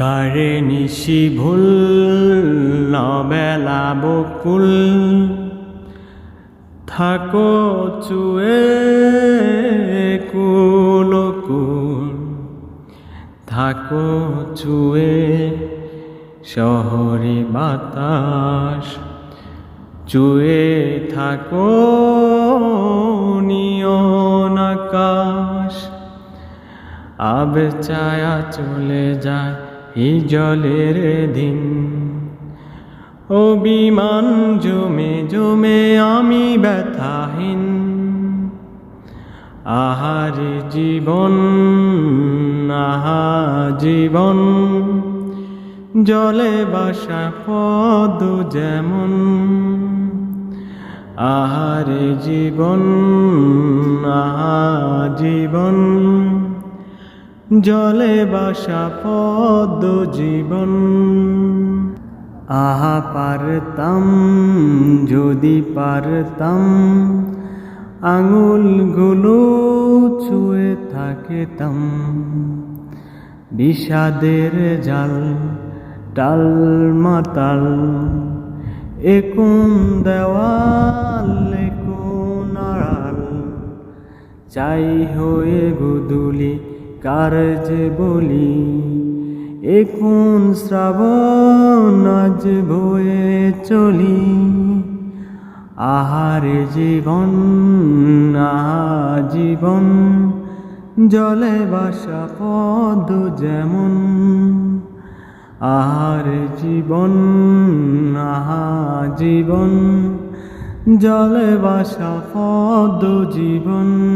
কারে নিশি ভুল, নবেলা বকুল। থাকো চুয়ে কুলকুল থাকো চুয়ে শহরে বাতাস। চুয়ে থাকো নিয়ন আকাশ আবে চায়া চলে যায় এই জলের দিন। অভিমান জমে জমে আমি ব্যথাহীন। আহারে জীবন আহা জীবন। জলে বাসা পদ যেমন। আহারে জীবন জলে বাসা পদ জীবন। আহা পারতাম, যদি পারতাম, আঙুলগুলো ছুঁয়ে থাকতাম। বিষাদের জাল টাল মাতাল, একুন দেওয়াল, একুন আড়াল। চাই হয়ে গুদুলি কার যে বলি একুন শ্রাবণ আজ বয়ে চলি। আহার জীবন আহা জীবন জলে বাসা পদ যেমন। আহার জীবন আহা জীবন জলে বাসা পদ জীবন।